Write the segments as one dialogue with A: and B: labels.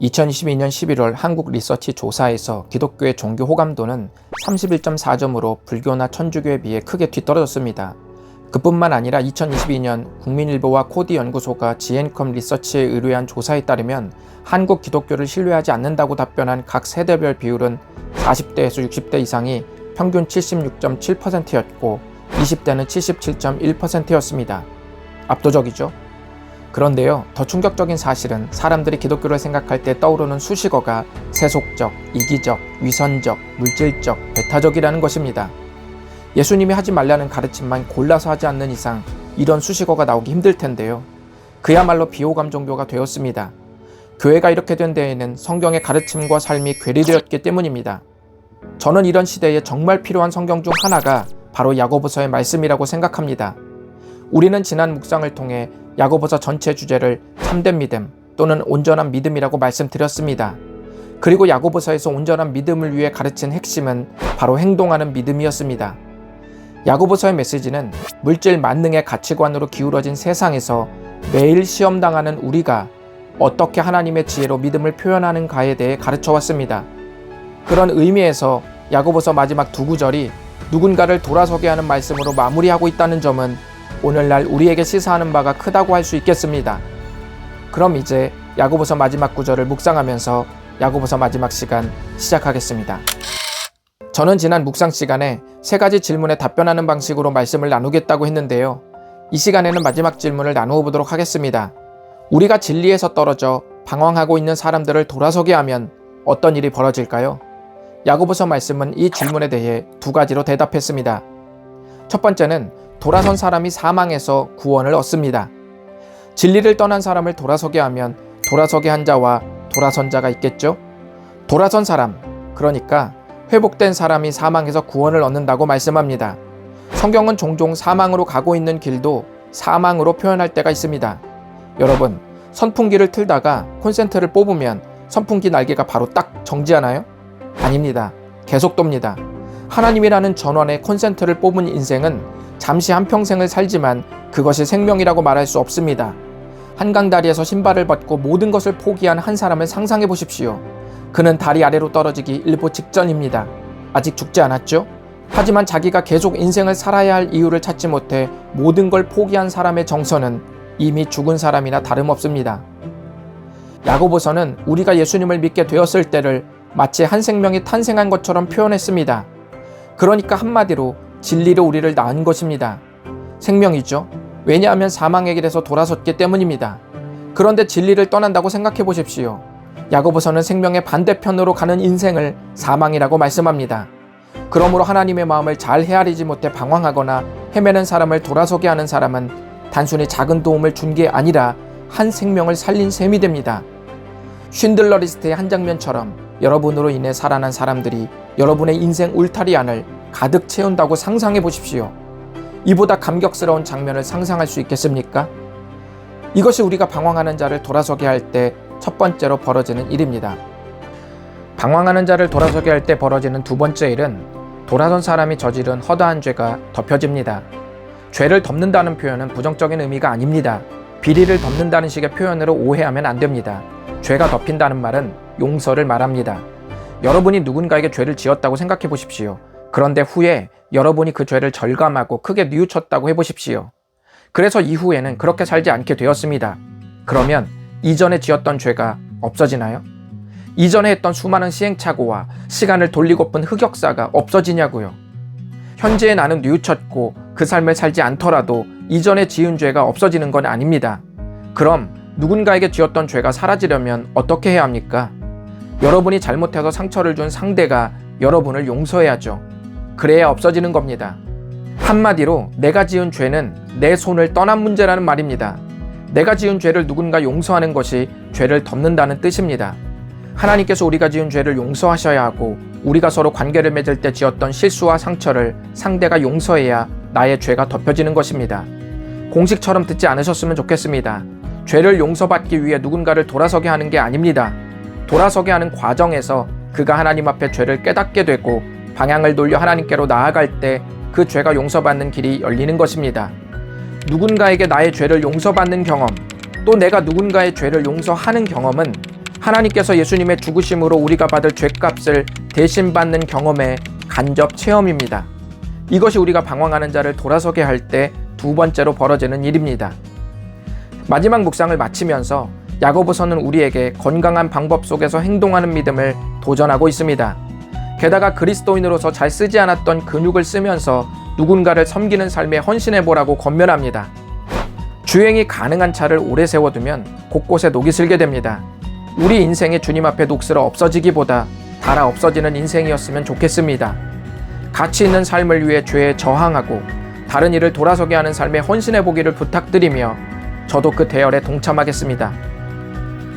A: 2022년 11월 한국 리서치 조사에서 기독교의 종교 호감도는 31.4점으로 불교나 천주교에 비해 크게 뒤떨어졌습니다. 그뿐만 아니라 2022년 국민일보와 코디 연구소가 지앤컴 리서치에 의뢰한 조사에 따르면 한국 기독교를 신뢰하지 않는다고 답변한 각 세대별 비율은 40대에서 60대 이상이 평균 76.7%였고 20대는 77.1%였습니다. 압도적이죠? 그런데요, 더 충격적인 사실은 사람들이 기독교를 생각할 때 떠오르는 수식어가 세속적, 이기적, 위선적, 물질적, 배타적이라는 것입니다. 예수님이 하지 말라는 가르침만 골라서 하지 않는 이상 이런 수식어가 나오기 힘들 텐데요. 그야말로 비호감 종교가 되었습니다. 교회가 이렇게 된 데에는 성경의 가르침과 삶이 괴리되었기 때문입니다. 저는 이런 시대에 정말 필요한 성경 중 하나가 바로 야고보서의 말씀이라고 생각합니다. 우리는 지난 묵상을 통해 야고보서 전체 주제를 참된 믿음 또는 온전한 믿음이라고 말씀드렸습니다. 그리고 야고보서에서 온전한 믿음을 위해 가르친 핵심은 바로 행동하는 믿음이었습니다. 야고보서의 메시지는 물질 만능의 가치관으로 기울어진 세상에서 매일 시험당하는 우리가 어떻게 하나님의 지혜로 믿음을 표현하는가에 대해 가르쳐 왔습니다. 그런 의미에서 야고보서 마지막 두 구절이 누군가를 돌아서게 하는 말씀으로 마무리하고 있다는 점은 오늘날 우리에게 시사하는 바가 크다고 할 수 있겠습니다. 그럼 이제 야고보서 마지막 구절을 묵상하면서 야고보서 마지막 시간 시작하겠습니다. 저는 지난 묵상 시간에 세 가지 질문에 답변하는 방식으로 말씀을 나누겠다고 했는데요. 이 시간에는 마지막 질문을 나누어 보도록 하겠습니다. 우리가 진리에서 떨어져 방황하고 있는 사람들을 돌아서게 하면 어떤 일이 벌어질까요? 야고보서 말씀은 이 질문에 대해 두 가지로 대답했습니다. 첫 번째는 돌아선 사람이 사망해서 구원을 얻습니다. 진리를 떠난 사람을 돌아서게 하면 돌아서게 한 자와 돌아선 자가 있겠죠? 돌아선 사람, 그러니까 회복된 사람이 사망해서 구원을 얻는다고 말씀합니다. 성경은 종종 사망으로 가고 있는 길도 사망으로 표현할 때가 있습니다. 여러분, 선풍기를 틀다가 콘센트를 뽑으면 선풍기 날개가 바로 딱 정지하나요? 아닙니다. 계속 돕니다. 하나님이라는 전원에 콘센트를 뽑은 인생은 잠시 한평생을 살지만 그것이 생명이라고 말할 수 없습니다. 한강 다리에서 신발을 벗고 모든 것을 포기한 한 사람을 상상해 보십시오. 그는 다리 아래로 떨어지기 일보 직전입니다. 아직 죽지 않았죠? 하지만 자기가 계속 인생을 살아야 할 이유를 찾지 못해 모든 걸 포기한 사람의 정서는 이미 죽은 사람이나 다름없습니다. 야고보서는 우리가 예수님을 믿게 되었을 때를 마치 한 생명이 탄생한 것처럼 표현했습니다. 그러니까 한마디로 진리로 우리를 낳은 것입니다. 생명이죠. 왜냐하면 사망의 길에서 돌아섰기 때문입니다. 그런데 진리를 떠난다고 생각해 보십시오. 야고보서는 생명의 반대편으로 가는 인생을 사망이라고 말씀합니다. 그러므로 하나님의 마음을 잘 헤아리지 못해 방황하거나 헤매는 사람을 돌아서게 하는 사람은 단순히 작은 도움을 준 게 아니라 한 생명을 살린 셈이 됩니다. 쉰들러 리스트의 한 장면처럼 여러분으로 인해 살아난 사람들이 여러분의 인생 울타리 안을 가득 채운다고 상상해 보십시오. 이보다 감격스러운 장면을 상상할 수 있겠습니까? 이것이 우리가 방황하는 자를 돌아서게 할 때 첫 번째로 벌어지는 일입니다. 방황하는 자를 돌아서게 할 때 벌어지는 두 번째 일은 돌아선 사람이 저지른 허다한 죄가 덮여집니다. 죄를 덮는다는 표현은 부정적인 의미가 아닙니다. 비리를 덮는다는 식의 표현으로 오해하면 안 됩니다. 죄가 덮인다는 말은 용서를 말합니다. 여러분이 누군가에게 죄를 지었다고 생각해 보십시오. 그런데 후에 여러분이 그 죄를 절감하고 크게 뉘우쳤다고 해보십시오. 그래서 이후에는 그렇게 살지 않게 되었습니다. 그러면 이전에 지었던 죄가 없어지나요? 이전에 했던 수많은 시행착오와 시간을 돌리고픈 흑역사가 없어지냐고요. 현재의 나는 뉘우쳤고 그 삶을 살지 않더라도 이전에 지은 죄가 없어지는 건 아닙니다. 그럼 누군가에게 지었던 죄가 사라지려면 어떻게 해야 합니까? 여러분이 잘못해서 상처를 준 상대가 여러분을 용서해야죠. 그래야 없어지는 겁니다. 한마디로 내가 지은 죄는 내 손을 떠난 문제라는 말입니다. 내가 지은 죄를 누군가 용서하는 것이 죄를 덮는다는 뜻입니다. 하나님께서 우리가 지은 죄를 용서하셔야 하고 우리가 서로 관계를 맺을 때 지었던 실수와 상처를 상대가 용서해야 나의 죄가 덮여지는 것입니다. 공식처럼 듣지 않으셨으면 좋겠습니다. 죄를 용서받기 위해 누군가를 돌아서게 하는 게 아닙니다. 돌아서게 하는 과정에서 그가 하나님 앞에 죄를 깨닫게 되고 방향을 돌려 하나님께로 나아갈 때 그 죄가 용서받는 길이 열리는 것입니다. 누군가에게 나의 죄를 용서받는 경험, 또 내가 누군가의 죄를 용서하는 경험은 하나님께서 예수님의 죽으심으로 우리가 받을 죄값을 대신 받는 경험의 간접 체험입니다. 이것이 우리가 방황하는 자를 돌아서게 할 때 두 번째로 벌어지는 일입니다. 마지막 묵상을 마치면서 야고보서는 우리에게 건강한 방법 속에서 행동하는 믿음을 도전하고 있습니다. 게다가 그리스도인으로서 잘 쓰지 않았던 근육을 쓰면서 누군가를 섬기는 삶에 헌신해 보라고 권면합니다. 주행이 가능한 차를 오래 세워두면 곳곳에 녹이 슬게 됩니다. 우리 인생이 주님 앞에 녹슬어 없어지기보다 달아 없어지는 인생이었으면 좋겠습니다. 가치 있는 삶을 위해 죄에 저항하고 다른 일을 돌아서게 하는 삶에 헌신해 보기를 부탁드리며 저도 그 대열에 동참하겠습니다.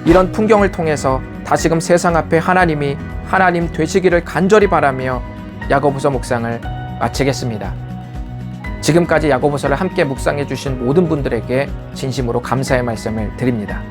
A: 이런 풍경을 통해서 다시금 세상 앞에 하나님이 하나님 되시기를 간절히 바라며 야고보서 묵상을 마치겠습니다. 지금까지 야고보서를 함께 묵상해 주신 모든 분들에게 진심으로 감사의 말씀을 드립니다.